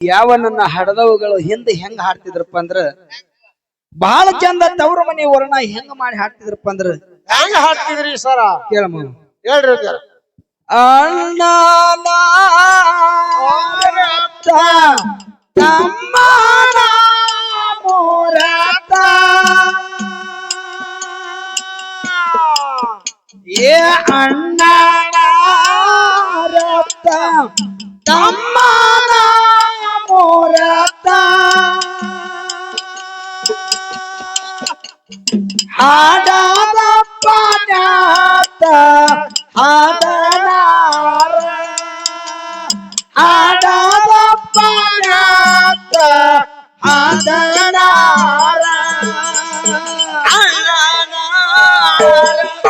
ಯಾವ ನನ್ನ ಹಡದವುಗಳು ಹಿಂದೆ ಹೆಂಗ್ ಹಾಡ್ತಿದ್ರಪ್ಪ ಅಂದ್ರ ಬಹಳ ಚಂದ ತವ್ರ ಮನಿ ವರ್ಣ ಹೆಂಗ್ ಮಾಡಿ ಹಾಡ್ತಿದ್ರಪ್ಪ ಅಂದ್ರ. ಹೆಂಗ ಹಾಡ್ತಿದ್ರಿ ಸರ? ಕೇಳಮ್ಮ ಹೇಳ್ರಿ. ಅಣ್ಣ ತಮ್ಮ ಮೋರತ. ಏ ಅಣ್ಣ ತಮ್ಮ ಹಾಡದಪ್ಪ ನ್ಯಾತ ಹಾಡನಾರ ಹಾಡದಪ್ಪ ನ್ಯಾತ ಹಾಡನಾರ ಐದು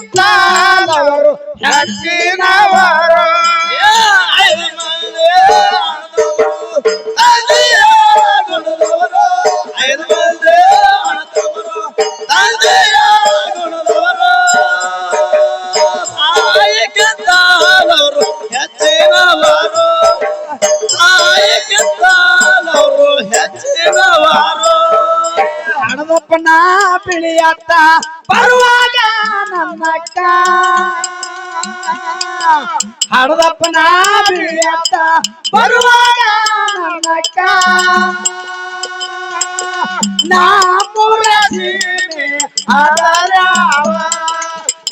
ಕಿಂತಲವರು ಹೆಚ್ಚಿನವರು. ಹಣದಪ್ಪನ ಬಿಳಿಯತ್ತ ಬರುವಾಗ ನನ್ನಕ್ಕ ಹಣದಪ್ಪನ ಬಿಳಿಯತ್ತ ಬರುವಾಗ ನನ್ನಕ್ಕ ನಾಮೂರ ಸೀಮೆ ಅದರಾವ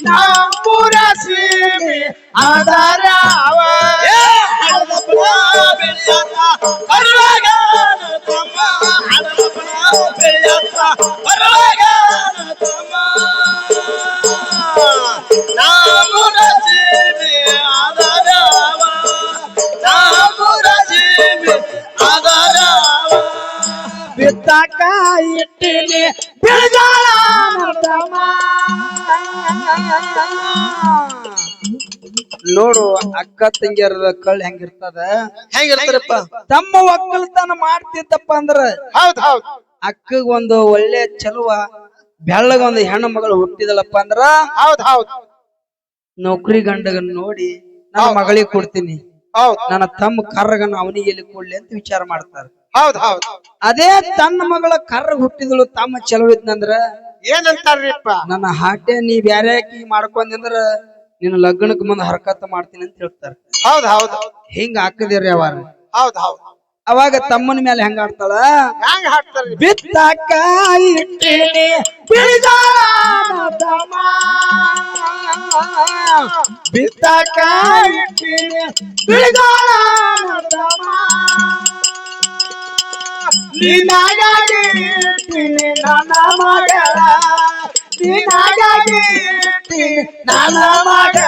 ನಾಮೂರ ಸೀಮೆ ಅದರಾವ ಬಿತ್ತಕ ಇಟ್ಟಿನಿ. ನೋಡು ಅಕ್ಕ ತಂಗಿಯರ ಕಳ್ ಹೆಂಗಿರ್ತದ? ಹೆಂಗಿರ್ತಾರಪ್ಪ? ತಮ್ಮ ಒಕ್ಕಲ್ತನ ಮಾಡ್ತಿದ್ದಪ್ಪ ಅಂದ್ರ ಹೌದ್ ಹೌದ್. ಅಕ್ಕ ಒಂದು ಒಳ್ಳೆ ಚಲುವ ಬೆಳ್ಳಗ ಒಂದು ಹೆಣ್ಣು ಮಗಳು ಹುಟ್ಟಿದಳಪ್ಪ ಅಂದ್ರ ಹೌದ್ ಹೌದ್. ನೌಕರಿ ಗಂಡಗನ್ ನೋಡಿ ನನ್ನ ಮಗಳಿಗೆ ಕೊಡ್ತೀನಿ. ಹೌದ್. ನನ್ನ ತಮ್ಮ ಕರ್ರಗನ ಅವನಿಗೆ ಎಲ್ಲಿ ಕೊಡ್ಲಿ ಅಂತ ವಿಚಾರ ಮಾಡ್ತಾರ. ಹೌದ್ ಹೌದ್. ಅದೇ ತನ್ನ ಮಗಳ ಕರ್ರ ಹುಟ್ಟಿದಳು ತಮ್ಮ ಚಲೋ ಇದ್ನಂದ್ರ ಏನಂತಾರ್ರಿಪ್ಪ? ನನ್ನ ಹಾಟೆ ನೀ ಬ್ಯಾರೆ ಆಕಿ ಮಾಡ್ಕೊಂದಂದ್ರ ನಿನ್ನ ಲಗ್ನಕ್ ಮುಂದ್ ಹರಕತ್ ಮಾಡ್ತೀನಿ ಅಂತ ಹೇಳ್ತಾರ. ಹೌದ್ ಹೌದ್. ಹಿಂಗ ಹಾಕದಿರಿ ಅವಾರ ಹೌದ್ ಹೌದ್. ಅವಾಗ ತಮ್ಮನ ಮೇಲೆ ಹೆಂಗ ಆಡ್ತಾಳ ಹೆಂಗ್ ನನ್ನ ಮಗಳ. ನನ್ನ ಮಗಳ.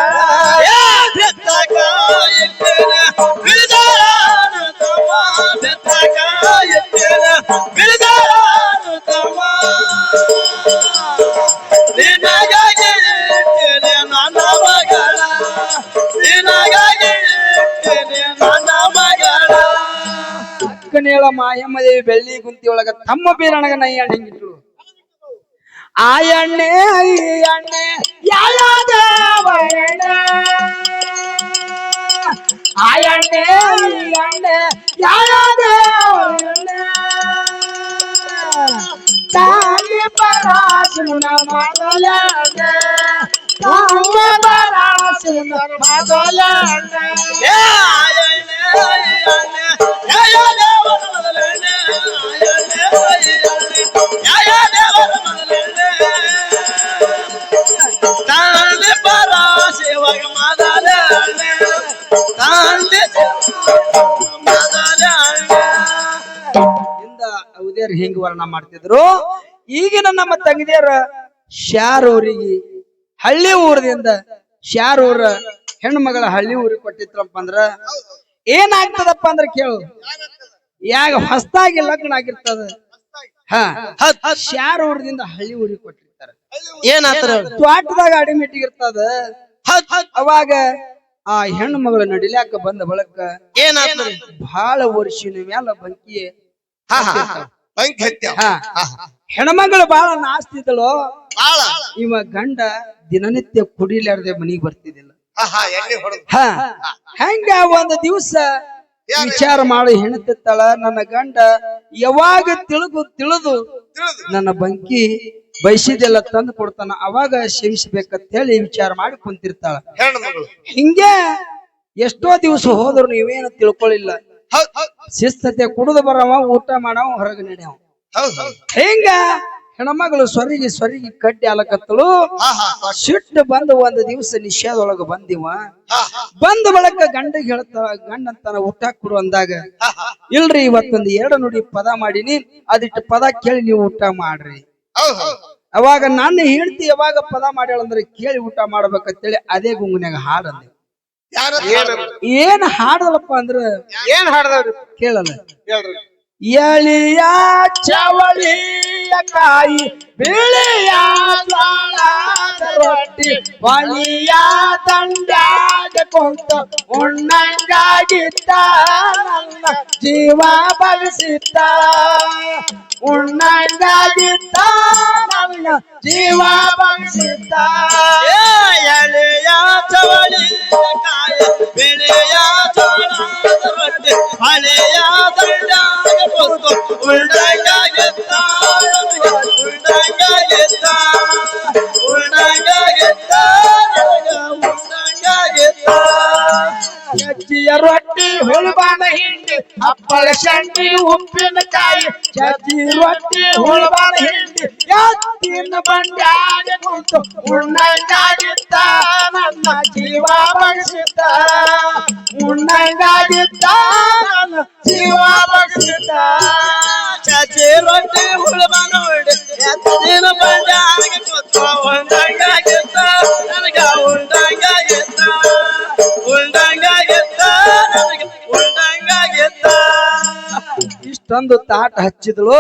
ಅಕ್ಕನೇಳ ಮಾಯಮ್ಮದೇವಿ ಬೆಳ್ಳಿ ಕುಂತಿ ಒಳಗ ತಮ್ಮ ಬೀರಣಗ ನೈ ಹೆಂಗಿಟ್ರು ಆ ಎಣ್ಣೆ ಐ ಎಣ್ಣೆ ಯಾವ ஆயாண்டே யாராதே தானே பராசுன மதலாண்ட தானே பராசுன மதலாண்ட தானே பராசிவக மதலாண்ட ಉದಯರ್ ಹಿಂಗ್ ವರ್ಣ ಮಾಡ್ತಿದ್ರು? ಈಗಿನ ನಮ್ಮ ತಂಗಿದಿಯರ ಶ್ಯಾರ್ ಊರಿಗೆ ಹಳ್ಳಿ ಊರದಿಂದ ಶ್ಯಾರ ಊರ ಹೆಣ್ಣು ಮಗಳ ಹಳ್ಳಿ ಊರಿಗೆ ಕೊಟ್ಟಿದ್ರಪ್ಪ ಅಂದ್ರ ಏನಾಗ್ತದಪ್ಪ ಅಂದ್ರ ಕೇಳು. ಯಾಗ ಹೊಸ್ತಾಗಿ ಲಗ್ನ ಆಗಿರ್ತದ. ಹಾ ಶಾರ್ ಊರದಿಂದ ಹಳ್ಳಿ ಊರಿಗೆ ಕೊಟ್ಟಿರ್ತಾರ. ಏನಾಗ್ತಾರ ತ್ವಾಟದಾಗ ಅಡಿಮಿಟ್ಟಿಗಿರ್ತದ ಅವಾಗ ಆ ಹೆಣ್ಣು ಮಗಳ ನಡಿಲಾಕ ಬಂದ ಬಳಕ ಏನಾತ್ರ? ಬಹಳ ವರ್ಷಿನ ಮ್ಯಾಲ ಬಂಕಿ ಹಾ. ಹಾ ಬಂಕ್ ಹತ್ಯ ಹೆಣ್ಮಗಳು ಬಹಳ ನಾಸ್ತಿದ್ದಳು ಇವ ಗಂಡ ದಿನನಿತ್ಯ ಕುಡಿಲಾರ್ದೆ ಮನಿಗ್ ಬರ್ತಿದ್ದಿಲ್ಲ. ಹೆಂಗ ಒಂದ್ ದಿವಸ ವಿಚಾರ ಮಾಡಿ ಹೆಣತಿತ್ತಾಳ ನನ್ನ ಗಂಡ ಯಾವಾಗ ತಿಳಿದು ತಿಳಿದು. ನನ್ನ ಬಂಕಿ ಬಯಸಿದೆಲ್ಲ ತಂದು ಕೊಡ್ತಾನ. ಅವಾಗ ಸೇವಿಸಬೇಕಂತ ಹೇಳಿ ವಿಚಾರ ಮಾಡಿ ಕುಂತಿರ್ತಾಳ. ಹಿಂಗೆ ಎಷ್ಟೋ ದಿವಸ ಹೋದ್ರು ನೀವೇನು ತಿಳ್ಕೊಳ್ಳಿಲ್ಲ ಶಿಸ್ತತೆ ಕುಡಿದು ಬರವ ಊಟ ಮಾಡವ ಹೊರಗೆ ನಡೆಯವ. ಹಿಂಗ ಹೆಣ್ಮಗಳು ಸ್ವರಿಗೆ ಸ್ವರಿಗೆ ಕಡ್ಡಿ ಅಲಕತ್ತಳು ಹಾ ಸಿಟ್ಟು ಬಂದು ಒಂದು ದಿವಸ ನಿಷೇಧೊಳಗ ಬಂದಿವ. ಬಂದ ಬಳಕ ಗಂಡಿಗೆ ಹೇಳ್ತಾಳ ಗಂಡಂತನ ಊಟ ಕೊಡು ಅಂದಾಗ ಇಲ್ರಿ ಇವತ್ತೊಂದು ಎರಡು ನುಡಿ ಪದ ಮಾಡಿನಿ ಅದಿಟ್ಟು ಪದ ಕೇಳಿ ನೀವು ಊಟ ಮಾಡ್ರಿ. ಅವಾಗ ನಾನು ಹೇಳ್ತಿ ಯಾವಾಗ ಪದ ಮಾಡ್ಯಾಳಂದ್ರೆ ಕೇಳಿ ಊಟ ಮಾಡ್ಬೇಕಂತೇಳಿ ಅದೇ ಗುಂಗುನ್ಯಾಗ ಹಾಡಂದೆ. ಯಾರ ಏನ್ ಹಾಡಲಪ್ಪ ಅಂದ್ರ ಏನ್ ಹಾಡದ್ರಿ ಕೇಳಲ್ಲ. ಎಳಿಯ ಚವಳಿಯ ಕಾಯಿ ಬಿಳಿಯ ರೊಟ್ಟಿ ಬಳಿಯ ದಂಡಾಗ ಕೊಂತ ಉಣ್ಣಂಗಾಗಿದ್ದ ನನ್ನ ಜೀವ ಬಲಿಸಿದ್ದ. ಉಣ್ಣಂಗಾಗಿದ್ದ ನನ್ನ ಜೀವ ಬಲಿಸಿದ್ದ ಎಳೆಯ ಚವಳಿ ಕಾಯ ಬೆಳೆಯ ರೊಟ್ಟಿ ಹಳೆಯ ಉಳ್ಳಂಗಾಗಿದ್ದ ಉಳ್ಳಂಗಾಗಿದ್ದ. ರೊಟ್ಟಿ ಹುಳಬಾಣ ಹಿಂಡಿ ಅಪ್ಪಳ ಶಂಡಿ ಉಪ್ಪಿನಕಾಯಿ ಚಜ್ಜಿ ರೊಟ್ಟಿ ಹುಳುಬಾನ ಹಿಂಡಿ. ಎತ್ತಿನ ಬಂಡ್ಯಾಗ ಕುಂತು ಉಣ್ಣಂಗಾಗಿದ್ದ ನನ್ನ ಜೀವ ಬಡಿಸಿದ್ದ. ಉಣ್ಣಂಗಾಗಿದ್ದ ನನ್ನ ಜೀವ ಬಡಿಸಿದ್ದ. ಚಚೆ ರೊಟ್ಟಿ ಹುಳುಬನ ಹಿಂಡಿ, ಎತ್ತಿನ ಬಂಡ್ಯಾ ಕೂತು ಉಂಡಂಗಾಗಿದ್ದ ಇಷ್ಟೊಂದು ತಾಟ ಹಚ್ಚಿದ್ಳು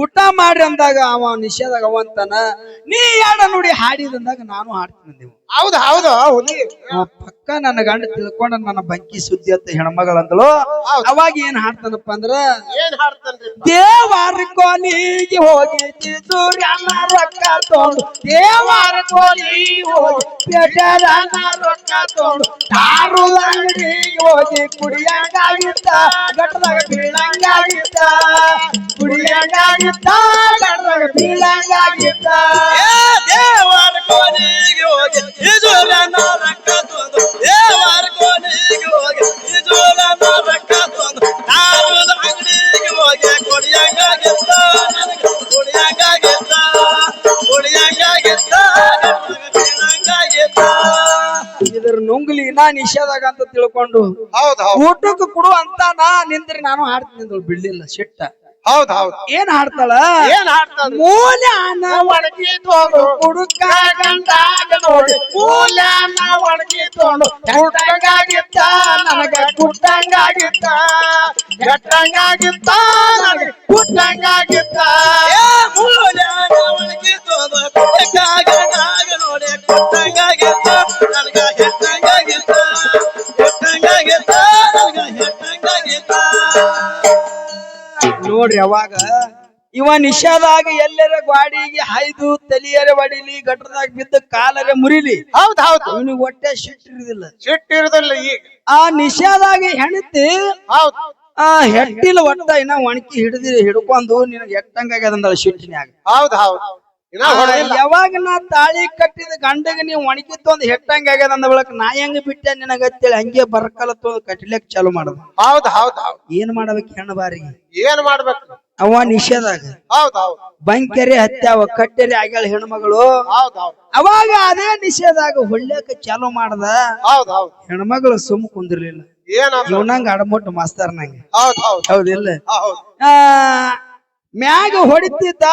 ಊಟ ಮಾಡಿ ಅಂದಾಗ ಅವ ನಿಷೇಧಾಗ ಅವಂತಾನ. ನೀ ಯಾಡ ನೋಡಿ ಹಾಡಿದಂದಾಗ ನಾನು ಹಾಡ್ತೀನಿ ನೀವು ಹೌದು ಹೌದು ಹುಲಿ ಆ ಪಕ್ಕ ನನ್ನ ಗಂಡ ತಿಳ್ಕೊಂಡ ನನ್ನ ಬಂಕಿ ಸುದ್ದಿ ಅಂತ ಹೆಣ್ಮಗಳಂದಳು. ಅವಾಗ ಏನ್ ಹಾಡ್ತಾನಪ್ಪ ಅಂದ್ರ ಏನ್ ಹಾಡ್ತಾನ್ರಿ ದೇವಾರ ಕೋಲಿಗೆ ಹೋಗಿ ಸೂರ್ಯನ ರೊಕ್ಕ ತೊಗೊಂಡು ದೇವಾರ ಕೋಲಿಗೆ ಹೋಗಿ ರೊಕ್ಕ ತೊಗೊಂಡು ದಾರು ಅಂಗಡಿಗೆ ಹೋಗಿ ಕುಡಿಯಂಗಾಗಿತ್ತ ಗಟ್ಟದಾಗ ಬೀಳಂಗಾಗಿತ್ತ ಕುಡಿಯಂಗಾಗಿತ್ತ ಗಟ್ಟದಾಗ ಬೀಳಂಗಾಗಿತ್ತ. ದೇವರ ಕೋಲಿಗೆ ಹೋಗಿ ಇಜುಲನ ನಾ ನಿಷೇಧಾಗ ಅಂತ ತಿಳ್ಕೊಂಡು ಹೌದ್ ಹೌದ್. ಊಟಕ್ಕೆ ಕೊಡು ಅಂತ ನಾ ನಿಂದ್ರೆ ನಾನು ಹಾಡ್ತೀನಿ ಅಂದಳು ಬಿಡ್ಲಿಲ್ಲ ಸಿಟ್ಟ. ಹೌದ್ ಹೌದ್. ಏನ್ ಹಾಡ್ತಾಳ? ಏನ್ ಹಾಡ್ತಾನ್ರಿ ಮೂಲ್ಯಾನ ಒಣಗಿ ತೋಡು ಕುಡುಕ ಗಂಡಾಗ ನೋಡಿ. ಮೂಲ್ಯಾನ ಒಣಗಿ ತೋಡು ಕುಟ್ಟಂಗಾಗಿತ್ತ ನನಗ ಕುಟ್ಟಂಗಾಗಿತ್ತ ಗಟ್ಟಂಗಾಗಿತ್ತ ನನಗ ಕುಟ್ಟಂಗಾಗಿತ್ತ ಮೂಲ್ಯಾನ ಒಣಗಿ ತಂದು ಕುಟ್ಟಕ್ಕಾಗದಾಗ ನೋಡಿ. ಕುಟ್ಟಂಗಾಗಿದ್ದ ನೋಡ್ರಿ ಅವಾಗ. ಇವ ನಿಷೇಧಾಗ ಎಲ್ಲರ ಗ್ವಾಡಿಗೆ ಹಾಯ್ದು ತಲಿಯರೆ ಬಡಿಲಿ ಗಟ್ರದಾಗ ಬಿದ್ದ ಕಾಲರೆ ಮುರಿಲಿ. ಹೌದ್ ಹೌದು. ಅವನಿಗೆ ಹೊಟ್ಟೆ ಸಿಟ್ಟಿರುದಿಲ್ಲ ಸಿಟ್ಟಿರುದಿಲ್ಲ ಈಗ. ಆ ನಿಷಾದಾಗಿ ಹೆಣತಿ. ಹೌದ್. ಆ ಹೆಟ್ಟಿಲ್ಲ ಒಟ್ಟ ಇನ್ನ ಒಣಕಿ ಹಿಡಿದಿ ಹಿಡ್ಕೊಂಡು ನಿನಗೆ ಎಟ್ಟಂಗಾಗ್ಯದಂದಳ ಸಿಟ್ಟಿನ್ಯಾಗ ಹೌದ್ ಹೌದ್. ಯಾವಾಗ ನಾ ತಾಳಿ ಕಟ್ಟಿದ ಗಂಡಗೆ ನೀವು ಒಣಗಿತ್ತು ಒಂದ್ ಹೆಟ್ಟಂಗ ಆಗ್ಯದ ಅಂದ ಬಳಕ ನಾ ಹೆಂಗ ಬಿಟ್ಟೆ ನಿನಗತ್ತೇಳಿ ಹಂಗೆ ಬರ್ಕಲತ್ತು ಕಟ್ಲಿಕ್ ಚಾಲು ಮಾಡದ. ಹೌದ್ ಹೌದ್ ಹೌದ್. ಏನ್ ಮಾಡ್ಬೇಕು ಹೆಣ್ಣು ಬಾರಿ? ಏನ್ ಮಾಡ್ಬೇಕು? ಅವ ನಿಷೇಧಾಗ. ಹೌದ್ ಹೌದ್. ಬಂಕೆರೆ ಹತ್ಯಾವ ಕಟ್ಟೆರೆ ಆಗ್ಯಾಳ ಹೆಣ್ಮಗಳು. ಹೌದ್ ಹೌದ್. ಅವಾಗ ಅದೇ ನಿಷೇಧಾಗ ಹೊಳ್ಳಕ್ಕೆ ಚಾಲು ಮಾಡ್ದ. ಹೌದ್ ಹೌದ್. ಹೆಣ್ಮಗಳು ಸುಮ್ ಕುಂದಿರ್ಲಿಲ್ಲ. ಇವನಂಗ ಅಡಮೊಟ್ಟು ಮಾಸ್ತಾರ ನಂಗೆ ಹೌದ್ ಹೌದ್. ಹೌದಿಲ್ಲ? ಹೌದ್. ಆ ಮ್ಯಾಗ ಹೊಡಿತಿದ್ದ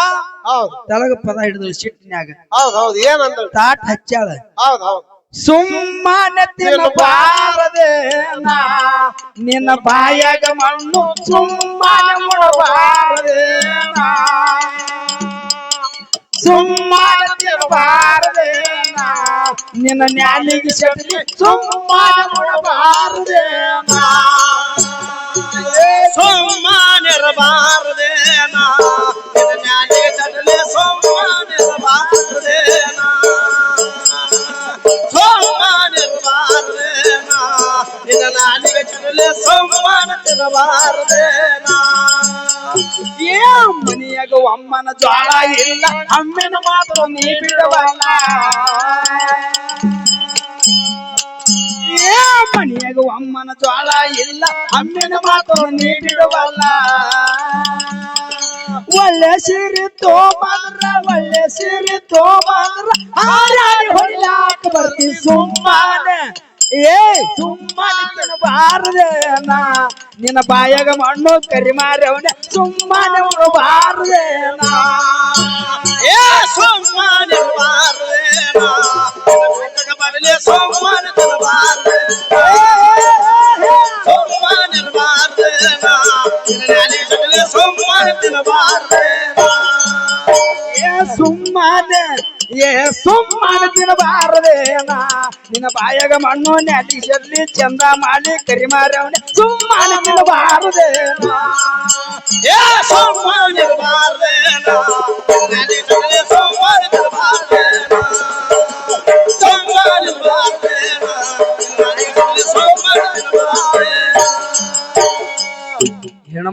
ಹೌದ್. ತಳಗ ಪದ ಹಿಡಿದು ಸಿಟ್ಟಿನ್ಯಾಗ. ಹೌದ್ ಹೌದ್ ಏನಂದ ತಾಟ್ ಹಚ್ಚಾಳ. ಹೌದ್ ಹೌದ್. ಸುಮ್ಮನೆ ತಿನ್ನಬಾರದೆ ನಾ ನಿನ್ನ ಬಾಯಾಗ ಮಣ್ಣು ಸುಮ್ಮನೆ ಮುಡಬಾರದೆ ಸುಮ್ಮನೆ ತಿನ್ನಬಾರದೆ ನಿನ್ನ ನ್ಯಾಲಿಗೆ ಸೆಟ್ಲಿ ಸುಮ್ಮನೆ ಮುಡಬಾರದೆ ನಾ. ಸೋಮಾನಿರಬಾರದೇನ? ನ್ಯಾಯ ತಡಲೆ ಸೋಮಾನಿರಬಾರದೇನ? ಸೋಮಾನಿರಬಾರದೇನ? ನಿನ್ನ ನಾಲಿಗೆ ಸೋಮಾನಿರಬಾರದೇನ? ಏ ಅಮ್ಮನ ಜ್ವಾಳ ಇಲ್ಲ, ಅಮ್ಮನ ಮಾತ್ರ ನೀ ಬಿಡವಲ್ಲ. ಏ ಮನಿಯಾಗ ಅಮ್ಮನ ಜ್ವಾಳ ಇಲ್ಲ, ಅಮ್ಮಿನ ಮಾತು ನೀ ಬಿಡವಲ್ಲ. ಒಳ್ಳೆ ಸೀರೆ ತೋಬಂದ್ರ, ಒಳ್ಳೆ ಸೀರೆ ತೋಬಂದ್ರ, ಹಾರಾಡಿ ಹೊಡಿಲಾಕ ಬರ್ತಿ ಸುಮ್ಮನೆ. ಏ ಸುಮ್ಮನೆ ತಿನ್ನಬಾರದೆ ನಾ ನಿನ್ನ ಬಾಯಾಗ ಮಣ್ಣು ಕರಿಮಾರವನೆ ಸುಮ್ಮನೆ ಉಣಬಾರದೆ ನಾ ಏ ಸುಮ್ಮನೆ ಬಾರದೇನ ಸುಮ್ಮನೆ ಬಾರದೇನ ತಡಲೆ ಸೋಮಾನಿರಬಾರದೇನ ಏ ಸುಮ್ಮನೆ ಏ ಸುಮ್ಮನೆ ತಿನ್ನಬಾರದೇನ ನಿನ್ನ ಬಾಯಾಗ ಮಣ್ಣು ನೆಟ್ಟಿ ಸೆರ್ಲಿ ಚಂದ ಮಾಡಿ ಕರಿಮಾರವನೆ ಸುಮ್ಮನೆ ತಿನ್ನಬಾರದೇನಾ ಏ ಸೋಮಾನಿರಬಾರದೇನ ನಾಲಿಗೆ ತಡಲೆ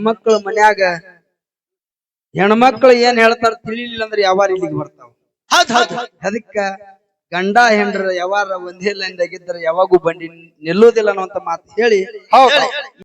ಹೆಣ್ಮಕ್ಳು ಮನ್ಯಾಗ ಹೆಣ್ಮಕ್ಳು ಏನ್ ಹೇಳ್ತಾರ ತಿಳಿಲಿಲ್ಲ ಅಂದ್ರೆ ಯಾವಾರ ಇಲ್ಲಿಗೆ ಬರ್ತಾವ. ಅದಕ್ಕ ಗಂಡ ಹೆಂಡ್ರ ಯಾವಾರ ಒಂದೇ ಲೈನ್ದಾಗಿದ್ರ ಯಾವಾಗೂ ಬಂಡಿ ನಿಲ್ಲುವುದಿಲ್ಲ ಅನ್ನುವಂತ ಮಾತು ಹೇಳಿ